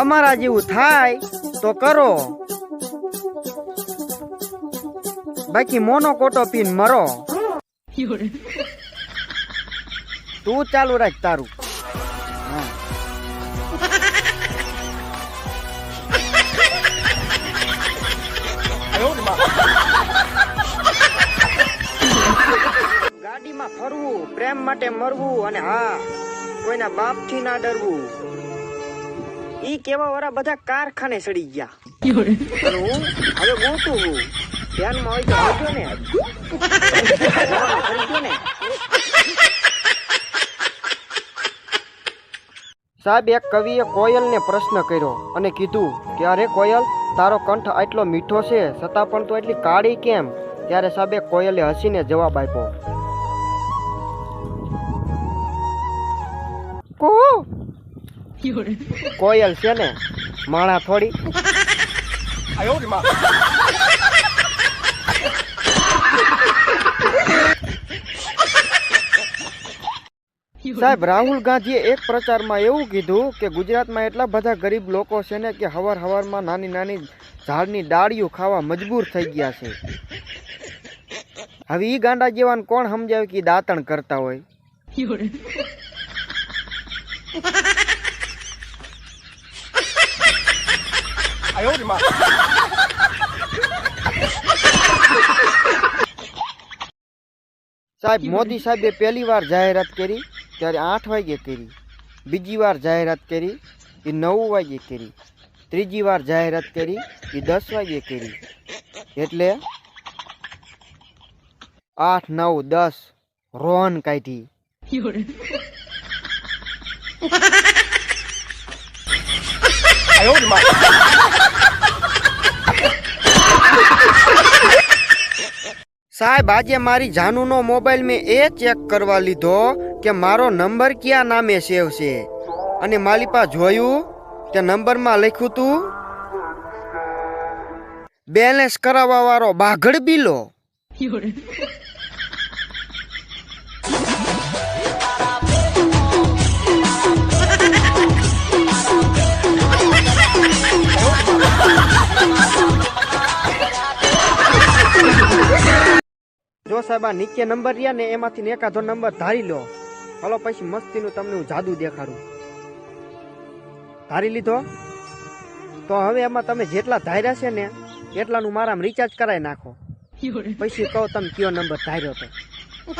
અમારા જેવું થાય તો કરો. બાકી મોનો કોટો પીન મરો. તું ચાલુ રાખ તારું. ગાડીમાં ફરવું, પ્રેમ માટે મરવું અને હા, કોઈના બાપથી ના ડરવું. ઈ કેવા વાળા બધા કારખાને સડી ગયા. હું હવે ગોતું હું ધ્યાનમાં હોય તો આવજો ને. સાહેબ એક કવિએ કોયલને પ્રશ્ન કર્યો અને કીધું કે અરે કોયલ? તારો કંઠ આટલો મીઠો છે છતાં પણ તું એટલી કાળી કેમ? ત્યારે સાહેબે કોયલે હસીને જવાબ આપ્યો કોયલ છે ને માણા થોડી. સાહેબ રાહુલ ગાંધીએ એક પ્રચારમાં એવું કીધું કે ગુજરાતમાં એટલા બધા ગરીબ લોકો છે ને કે હવાર હવારમાં નાની નાની ઝાડની ડાળીઓ ખાવા મજબૂર થઈ ગયા છે. હવે ઈ ગાંડા જેવાને કોણ સમજાવે કે દાંતણ કરતા હોય? સાહેબ મોદી સાહેબે પહેલી વાર જાહેરાત કરી ત્યારે આઠ વાગે કરી. બીજી વાર જાહેરાત કરી એ નવ વાગે કરી. ત્રીજી વાર જાહેરાત કરી એ દસ વાગે કરી. એટલે આઠ નવ દસ રોહન કાઢી. સાહેબ, આજે મારી જાનુનો મોબાઈલ મેં એ ચેક કરવા લીધો કે મારો નંબર કયા નામે સેવ છે. અને માલિપા જોયું તે નંબરમાં લખ્યું તું બેલેન્સ કરાવવા વાળો બાઘડ બિલો. જો સાહેબ, આ નીચે નંબર રહ્યા ને એમાંથી ને એકાદો નંબર ધારી લો. હલો, પછી મસ્તીનું તમને હું જાદુ દેખાડું. ધારી લીધો? તો હવે એમાં તમે જેટલા ધાર્યા છે ને, એટલાનું મારામાં રિચાર્જ કરાવી નાખો. પછી કહો તમે કયો નંબર ધાર્યો તો.